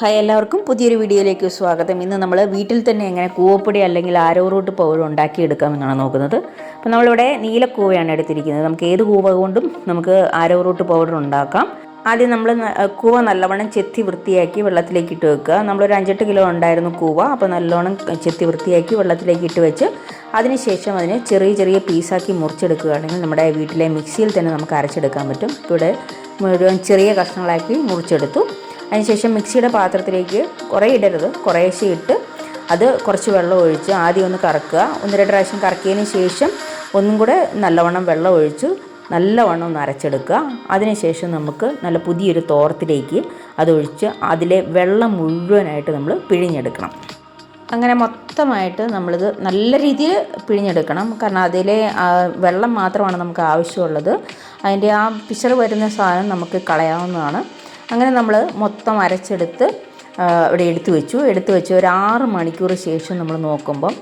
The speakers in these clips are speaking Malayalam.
ഹായ് എല്ലാവർക്കും പുതിയൊരു വീഡിയോയിലേക്ക് സ്വാഗതം. ഇന്ന് നമ്മൾ വീട്ടിൽ തന്നെ എങ്ങനെ കൂവപ്പൊടി അല്ലെങ്കിൽ ആരോ റൂട്ട് പൗഡർ ഉണ്ടാക്കിയെടുക്കാമെന്നാണ് നോക്കുന്നത്. അപ്പോൾ നമ്മളിവിടെ നീലക്കൂവയാണ് എടുത്തിരിക്കുന്നത്. നമുക്ക് ഏത് കൂവ കൊണ്ടും നമുക്ക് ആരോ റൂട്ട് പൗഡർ ഉണ്ടാക്കാം. ആദ്യം നമ്മൾ കൂവ നല്ലവണ്ണം ചെത്തി വൃത്തിയാക്കി വെള്ളത്തിലേക്ക് ഇട്ട് വെക്കുക. നമ്മളൊരു അഞ്ചെട്ട് കിലോ ഉണ്ടായിരുന്നു കൂവ. അപ്പോൾ നല്ലവണ്ണം ചെത്തി വൃത്തിയാക്കി വെള്ളത്തിലേക്ക് ഇട്ട് വെച്ച് അതിനുശേഷം അതിനെ ചെറിയ ചെറിയ പീസാക്കി മുറിച്ചെടുക്കുകയാണെങ്കിൽ നമ്മുടെ വീട്ടിലെ മിക്സിയിൽ തന്നെ നമുക്ക് അരച്ചെടുക്കാൻ പറ്റും. ഇവിടെ മുഴുവൻ ചെറിയ കഷ്ണങ്ങളാക്കി മുറിച്ചെടുത്തു. അതിനുശേഷം മിക്സിയുടെ പാത്രത്തിലേക്ക് കുറേ ഇടരുത്. കുറേശ്ശെ ഇട്ട് അത് കുറച്ച് വെള്ളം ഒഴിച്ച് ആദ്യം ഒന്ന് കറക്കുക. ഒന്ന് രണ്ട് പ്രാവശ്യം കറക്കിയതിന് ശേഷം ഒന്നും കൂടെ നല്ലവണ്ണം വെള്ളം ഒഴിച്ച് നല്ലവണ്ണം ഒന്ന് അരച്ചെടുക്കുക. അതിനുശേഷം നമുക്ക് നല്ല പുതിയൊരു തോർത്തിലേക്ക് അതൊഴിച്ച് അതിലെ വെള്ളം മുഴുവനായിട്ട് നമ്മൾ പിഴിഞ്ഞെടുക്കണം. അങ്ങനെ മൊത്തമായിട്ട് നമ്മളിത് നല്ല രീതിയിൽ പിഴിഞ്ഞെടുക്കണം. കാരണം അതിലെ വെള്ളം മാത്രമാണ് നമുക്ക് ആവശ്യമുള്ളത്. അതിന്റെ ആ പിശർ വരുന്ന സാധനം നമുക്ക് കളയാവുന്നതാണ്. അങ്ങനെ നമ്മൾ മൊത്തം അരച്ചെടുത്ത് ഇവിടെ എടുത്തു വെച്ചു. എടുത്തു വെച്ച് ഒരു ആറ് മണിക്കൂർ ശേഷം നമ്മൾ നോക്കുമ്പം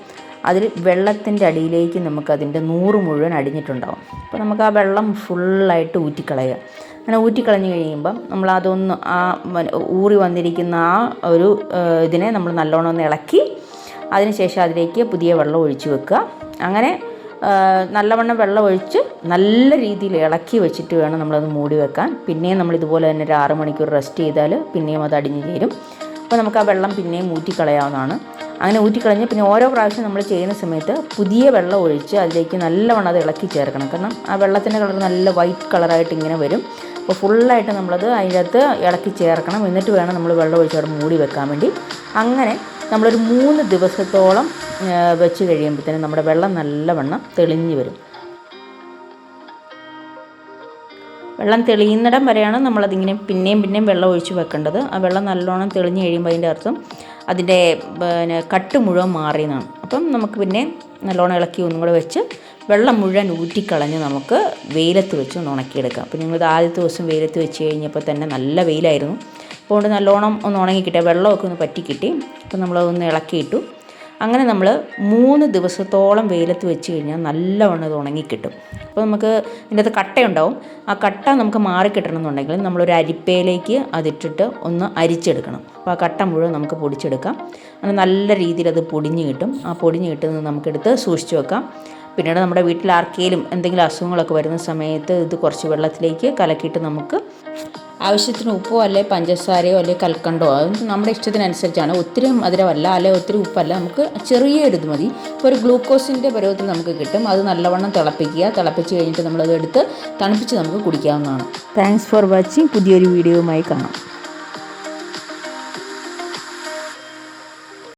അതിൽ വെള്ളത്തിന്റെ അടിയിലേക്ക് നമുക്കതിന്റെ നൂറ് മുഴുവൻ അടിഞ്ഞിട്ടുണ്ടാവും. അപ്പോൾ നമുക്ക് ആ വെള്ളം ഫുള്ളായിട്ട് ഊറ്റിക്കളയുക. അങ്ങനെ ഊറ്റിക്കളഞ്ഞ് കഴിയുമ്പം നമ്മൾ അതൊന്ന് ആ ഊറി വന്നിരിക്കുന്ന ആ ഒരു ഇതിനെ നമ്മൾ നല്ലോണം ഒന്ന് ഇളക്കി അതിനുശേഷം അതിലേക്ക് പുതിയ വെള്ളം ഒഴിച്ചു വെക്കുക. അങ്ങനെ നല്ലവണ്ണം വെള്ളം ഒഴിച്ച് നല്ല രീതിയിൽ ഇളക്കി വെച്ചിട്ട് വേണം നമ്മളത് മൂടി വെക്കാൻ. പിന്നെയും നമ്മൾ ഇതുപോലെ തന്നെ ഒരു ആറ് മണിക്കൂർ റെസ്റ്റ് ചെയ്താൽ പിന്നെയും അത് അടിഞ്ഞു ചേരും. അപ്പോൾ നമുക്ക് ആ വെള്ളം പിന്നെയും ഊറ്റിക്കളയാവുന്നതാണ്. അങ്ങനെ ഊറ്റിക്കളഞ്ഞ് പിന്നെ ഓരോ പ്രാവശ്യം നമ്മൾ ചെയ്യുന്ന സമയത്ത് പുതിയ വെള്ളം ഒഴിച്ച് അതിലേക്ക് നല്ലവണ്ണം അത് ഇളക്കി ചേർക്കണം. കാരണം ആ വെള്ളത്തിന്റെ കളർ നല്ല വൈറ്റ് കളറായിട്ട് ഇങ്ങനെ വരും. അപ്പോൾ ഫുള്ളായിട്ട് നമ്മളത് അതിനകത്ത് ഇളക്കി ചേർക്കണം. എന്നിട്ട് വേണം നമ്മൾ വെള്ളം ഒഴിച്ച് അവിടെ മൂടി വെക്കാൻ വേണ്ടി. അങ്ങനെ നമ്മളൊരു മൂന്ന് ദിവസത്തോളം വെച്ച് കഴിയുമ്പോഴത്തേനും നമ്മുടെ വെള്ളം നല്ലവണ്ണം തെളിഞ്ഞ് വരും. വെള്ളം തെളിയുന്നിടം വരെയാണ് നമ്മളതിങ്ങനെ പിന്നെയും പിന്നെയും വെള്ളം ഒഴിച്ച് വെക്കേണ്ടത്. ആ വെള്ളം നല്ലോണം തെളിഞ്ഞ് കഴിയുമ്പോൾ അതിന്റെ അർത്ഥം അതിന്റെ പിന്നെ കട്ട് മുഴുവൻ മാറിയെന്നാണ്. അപ്പം നമുക്ക് പിന്നെ നല്ലോണം ഇളക്കി ഒന്നും കൂടെ വെച്ച് വെള്ളം മുഴുവൻ ഊറ്റിക്കളഞ്ഞ് നമുക്ക് വെയിലത്ത് വെച്ച് ഒന്ന് ഉണക്കിയെടുക്കാം. അപ്പോൾ ഞങ്ങളിത് ആദ്യത്തെ ദിവസം വെയിലത്ത് വെച്ച് കഴിഞ്ഞപ്പോൾ തന്നെ നല്ല വെയിലായിരുന്നു. അതുകൊണ്ട് നല്ലോണം ഒന്ന് ഉണങ്ങി കിട്ടിയ വെള്ളമൊക്കെ ഒന്ന് പറ്റിക്കിട്ടി. അപ്പം അപ്പോൾ നമ്മളതൊന്ന് ഇളക്കിയിട്ടു. അങ്ങനെ നമ്മൾ മൂന്ന് ദിവസത്തോളം വെയിലത്ത് വെച്ച് കഴിഞ്ഞാൽ നല്ലവണ്ണം ഇത് ഉണങ്ങിക്കിട്ടും. അപ്പോൾ നമുക്ക് ഇതിന്റെ അകത്ത് കട്ടയുണ്ടാവും. ആ കട്ട നമുക്ക് മാറിക്കിട്ടണം എന്നുണ്ടെങ്കിൽ നമ്മളൊരു അരിപ്പയിലേക്ക് അതിട്ടിട്ട് ഒന്ന് അരിച്ചെടുക്കണം. അപ്പോൾ ആ കട്ട മുഴുവൻ നമുക്ക് പൊടിച്ചെടുക്കാം. അങ്ങനെ നല്ല രീതിയിൽ അത് പൊടിഞ്ഞ് കിട്ടും. ആ പൊടിഞ്ഞ് കിട്ടുന്നത് നമുക്കെടുത്ത് സൂക്ഷിച്ച് വെക്കാം. പിന്നീട് നമ്മുടെ വീട്ടിൽ ആർക്കെങ്കിലും എന്തെങ്കിലും അസുഖങ്ങളൊക്കെ വരുന്ന സമയത്ത് ഇത് കുറച്ച് വെള്ളത്തിലേക്ക് കലക്കിയിട്ട് നമുക്ക് ആവശ്യത്തിന് ഉപ്പോ അല്ലെ പഞ്ചസാരയോ അല്ലെ കൽക്കണ്ടോ? അത് നമ്മുടെ ഇഷ്ടത്തിനനുസരിച്ചാണ്. ഒത്തിരി മധുരമല്ല അല്ലെ ഒത്തിരി ഉപ്പല്ല. നമുക്ക് ചെറിയൊരു ഇത് മതി. ഇപ്പോൾ ഒരു ഗ്ലൂക്കോസിന്റെ പരുവത്തിൽ നമുക്ക് കിട്ടും. അത് നല്ലവണ്ണം തിളപ്പിക്കുക. തിളപ്പിച്ച് കഴിഞ്ഞിട്ട് നമ്മളത് എടുത്ത് തണുപ്പിച്ച് നമുക്ക് കുടിക്കാവുന്നതാണ്. താങ്ക്സ് ഫോർ വാച്ചിങ് പുതിയൊരു വീഡിയോയുമായി കാണാം.